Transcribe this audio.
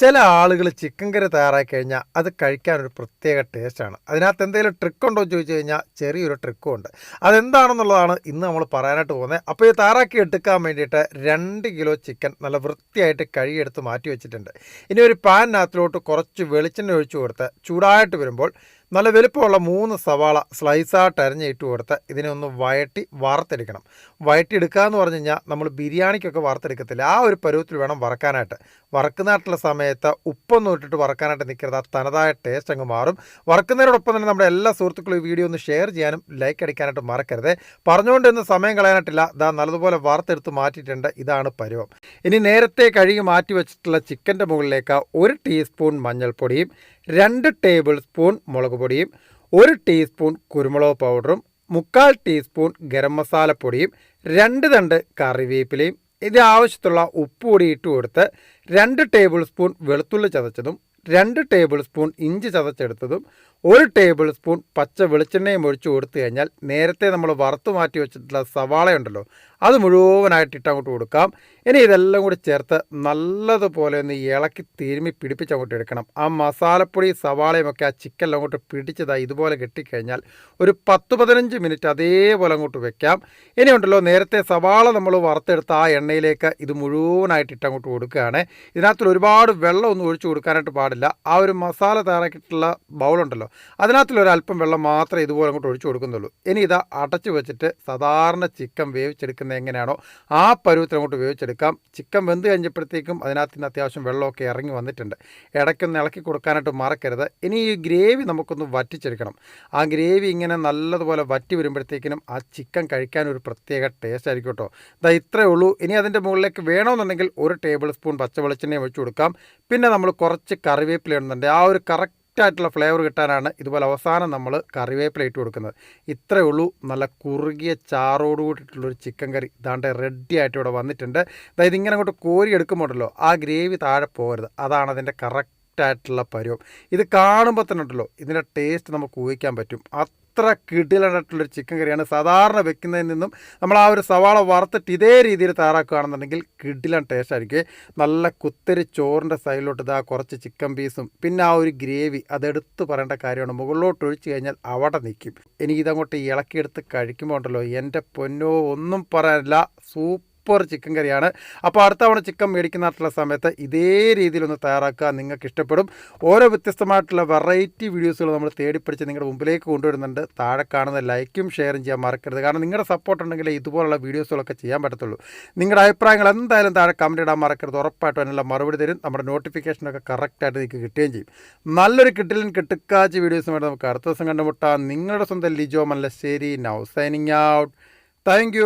ചില ആളുകൾ ചിക്കൻ കറി തയ്യാറാക്കി കഴിഞ്ഞാൽ അത് കഴിക്കാൻ ഒരു പ്രത്യേക ടേസ്റ്റാണ് അതിനകത്ത് എന്തെങ്കിലും ട്രിക്ക് ഉണ്ടോ എന്ന് ചോദിച്ചു കഴിഞ്ഞാൽ ചെറിയൊരു ട്രിക്കും ഉണ്ട്. അതെന്താണെന്നുള്ളതാണ് ഇന്ന് നമ്മൾ പറയാനായിട്ട് പോകുന്നത്. അപ്പോൾ ഇത് തയ്യാറാക്കി എടുക്കാൻ വേണ്ടിയിട്ട് രണ്ട് കിലോ ചിക്കൻ നല്ല വൃത്തിയായിട്ട് കഴുകിയെടുത്ത് മാറ്റി വെച്ചിട്ടുണ്ട്. ഇനി ഒരു പാനിനകത്തിലോട്ട് കുറച്ച് വെളിച്ചെണ്ണ ഒഴിച്ചു കൊടുത്ത് ചൂടായിട്ട് വരുമ്പോൾ നല്ല വലുപ്പമുള്ള മൂന്ന് സവാള സ്ലൈസായിട്ട് അരിഞ്ഞ് ഇട്ട് കൊടുത്ത് ഇതിനെ ഒന്ന് വയറ്റി വറുത്തെടുക്കണം. വയറ്റിയെടുക്കുക എന്ന് പറഞ്ഞു കഴിഞ്ഞാൽ നമ്മൾ ബിരിയാണിക്കൊക്കെ വറുത്തെടുക്കത്തില്ല. ആ ഒരു പരുവത്തിൽ വേണം വറക്കാനായിട്ട്. വറക്കുന്നതായിട്ടുള്ള സമയത്ത് ഉപ്പൊന്നും ഇട്ടിട്ട് വറക്കാനായിട്ട് നിൽക്കരുത് ആ തനതായ ടേസ്റ്റ് അങ്ങ് മാറും. വറക്കുന്നതിനോടൊപ്പം തന്നെ നമ്മുടെ എല്ലാ സുഹൃത്തുക്കളും ഈ വീഡിയോ ഒന്ന് ഷെയർ ചെയ്യാനും ലൈക്ക് അടിക്കാനായിട്ട് മറക്കരുത്. പറഞ്ഞുകൊണ്ട് ഇന്ന് സമയം കളയാനായിട്ടില്ല. ഇതാ നല്ലതുപോലെ വറുത്തെടുത്ത് മാറ്റിയിട്ടുണ്ട്. ഇതാണ് പരുവം. ഇനി നേരത്തെ കഴുകി മാറ്റി വെച്ചിട്ടുള്ള ചിക്കന്റെ മുകളിലേക്ക് ഒരു ടീസ്പൂൺ മഞ്ഞൾപ്പൊടിയും രണ്ട് ടേബിൾ സ്പൂൺ മുളക് പൊടിയും ഒരു ടീസ്പൂൺ കുരുമുളക് പൗഡറും മുക്കാൽ ടീസ്പൂൺ ഗരം മസാലപ്പൊടിയും രണ്ട് തണ്ട് കറിവേപ്പിലയും ഇത് ആവശ്യത്തുള്ള ഉപ്പ് കൂടി ഇട്ട് കൊടുത്ത് രണ്ട് ടേബിൾ സ്പൂൺ വെളുത്തുള്ളി ചതച്ചതും രണ്ട് ടേബിൾ സ്പൂൺ ഇഞ്ചി ചതച്ചെടുത്തതും ഒരു ടേബിൾ സ്പൂൺ പച്ച വെളിച്ചെണ്ണയും ഒഴിച്ച് കൊടുത്തു കഴിഞ്ഞാൽ നേരത്തെ നമ്മൾ വറുത്ത് മാറ്റി വെച്ചിട്ടുള്ള സവാള ഉണ്ടല്ലോ അത് മുഴുവനായിട്ട് ഇട്ട് അങ്ങോട്ട് കൊടുക്കാം. ഇനി ഇതെല്ലാം കൂടി ചേർത്ത് നല്ലതുപോലെ ഒന്ന് ഇളക്കി തിരുമി പിടിപ്പിച്ച് അങ്ങോട്ട് എടുക്കണം. ആ മസാലപ്പൊടി സവാളയും ഒക്കെ ആ ചിക്കനിൽ അങ്ങോട്ട് പിടിച്ചതായി ഇതുപോലെ കെട്ടിക്കഴിഞ്ഞാൽ ഒരു പത്ത് പതിനഞ്ച് മിനിറ്റ് അതേപോലെ അങ്ങോട്ട് വെക്കാം. ഇനി ഉണ്ടല്ലോ നേരത്തെ സവാള നമ്മൾ വറുത്തെടുത്ത ആ എണ്ണയിലേക്ക് ഇത് മുഴുവനായിട്ട് ഇട്ട് അങ്ങോട്ട് കൊടുക്കുകയാണ്. ഇതിനകത്തിൽ ഒരുപാട് വെള്ളം ഒന്നും ഒഴിച്ചു കൊടുക്കാനായിട്ട് പാടില്ല. ആ ഒരു മസാല തയ്യാറാക്കിയിട്ടുള്ള ബൗളുണ്ടല്ലോ അതിനകത്തിൽ ഒരല്പം വെള്ളം മാത്രമേ ഇതുപോലെ അങ്ങോട്ട് ഒഴിച്ചു കൊടുക്കുന്നുള്ളൂ. ഇനി ഇത് അടച്ചു വെച്ചിട്ട് സാധാരണ ചിക്കൻ വേവിച്ചെടുക്കുന്നത് എങ്ങനെയാണോ ആ പരുവത്തിൽ അങ്ങോട്ട് വേവിച്ചെടുക്കാം. ചിക്കൻ വെന്ത് കഴിഞ്ഞപ്പോഴത്തേക്കും അതിനകത്ത് നിന്ന് അത്യാവശ്യം വെള്ളമൊക്കെ ഇറങ്ങി വന്നിട്ടുണ്ട്. ഇടയ്ക്കൊന്ന് ഇളക്കി കൊടുക്കാനായിട്ട് മറക്കരുത്. ഇനി ഈ ഗ്രേവി നമുക്കൊന്ന് വറ്റിച്ചെടുക്കണം. ആ ഗ്രേവി ഇങ്ങനെ നല്ലതുപോലെ വറ്റി വരുമ്പോഴത്തേക്കിനും ആ ചിക്കൻ കഴിക്കാൻ ഒരു പ്രത്യേക ടേസ്റ്റ് ആയിരിക്കും കേട്ടോ. ഇതാ ഇത്രയേ ഉള്ളൂ. ഇനി അതിന്റെ മുകളിലേക്ക് വേണമെന്നുണ്ടെങ്കിൽ ഒരു ടേബിൾ സ്പൂൺ പച്ച വെളിച്ചെണ്ണയും ഒഴിച്ചു കൊടുക്കാം. പിന്നെ നമ്മൾ കുറച്ച് കറിവേപ്പില ഇടുന്നുണ്ട്. ആ ഒരു കറക്റ്റ് ആയിട്ടുള്ള ഫ്ലേവർ കിട്ടാനാണ് ഇതുപോലെ അവസാനം നമ്മൾ കറിവേപ്പില ഇട്ട് കൊടുക്കുന്നത്. ഇത്രയേ ഉള്ളൂ. നല്ല കുറുകിയ ചാറോട് കൂടിയിട്ടുള്ളൊരു ചിക്കൻ കറി. ഇതാണ്ട് റെഡി ആയിട്ട് ഇവിടെ വന്നിട്ടുണ്ട്. അതായത് ഇങ്ങനെ അങ്ങോട്ട് കോരി എടുക്കുമ്പോഴല്ലോ ആ ഗ്രേവി താഴെ പോകരുത്. അതാണ് അതിന്റെ കറക്റ്റ് ആയിട്ടുള്ള പരുവം. ഇത് കാണുമ്പോൾ തന്നെ ഉണ്ടല്ലോ ഇതിന്റെ ടേസ്റ്റ് നമുക്ക് ഊഹിക്കാൻ പറ്റും. അത്ര കിടിലായിട്ടുള്ളൊരു ചിക്കൻ കറിയാണ് സാധാരണ വെക്കുന്നതിൽ നിന്നും നമ്മൾ ആ ഒരു സവാള വറുത്തിട്ട് ഇതേ രീതിയിൽ തയ്യാറാക്കുകയാണെന്നുണ്ടെങ്കിൽ കിടിലൻ ടേസ്റ്റ് ആയിരിക്കും. നല്ല കുത്തരി ചോറിന്റെ സൈഡിലോട്ട് ഇതാ കുറച്ച് ചിക്കൻ പീസും പിന്നെ ആ ഒരു ഗ്രേവി അതെടുത്ത് പറയേണ്ട കാര്യമാണ്. മുകളിലോട്ട് ഒഴിച്ച് കഴിഞ്ഞാൽ അവിടെ നിൽക്കും. ഇനി ഇതങ്ങോട്ട് ഇളക്കിയെടുത്ത് കഴിക്കുമ്പോൾ ഉണ്ടല്ലോ എന്റെ പൊന്നോ ഒന്നും പറയാനില്ല. സൂപ്പർ സൂപ്പർ ചിക്കൻ കറിയാണ്. അപ്പോൾ അടുത്ത തവണ ചിക്കൻ മേടിക്കുന്നതായിട്ടുള്ള സമയത്ത് ഇതേ രീതിയിലൊന്ന് തയ്യാറാക്കുക നിങ്ങൾക്ക് ഇഷ്ടപ്പെടും. ഓരോ വ്യത്യസ്തമായിട്ടുള്ള വെറൈറ്റി വീഡിയോസുകൾ നമ്മൾ തേടിപ്പിടിച്ച് നിങ്ങളുടെ മുമ്പിലേക്ക് കൊണ്ടുവരുന്നുണ്ട്. താഴെ കാണുന്ന ലൈക്കും ഷെയറും ചെയ്യാൻ മറക്കരുത്. കാരണം നിങ്ങളുടെ സപ്പോർട്ട് ഉണ്ടെങ്കിൽ ഇതുപോലുള്ള വീഡിയോസുകളൊക്കെ ചെയ്യാൻ പറ്റത്തുള്ളൂ. നിങ്ങളുടെ അഭിപ്രായങ്ങൾ എന്തായാലും താഴെ കമന്റ് ഇടാൻ മറക്കരുത്. ഉറപ്പായിട്ടും അതിനുള്ള മറുപടി തരും. നമ്മുടെ നോട്ടിഫിക്കേഷനൊക്കെ കറക്റ്റായിട്ട് നിങ്ങൾക്ക് കിട്ടുകയും ചെയ്യും. നല്ലൊരു കിട്ടിലും കിട്ടുക്കാച്ച് വീഡിയോസുമായിട്ട് നമുക്ക് അടുത്ത ദിവസം കണ്ടുമുട്ടാം. നിങ്ങളുടെ സ്വന്തം Lijo Mallassery. Now signing out thank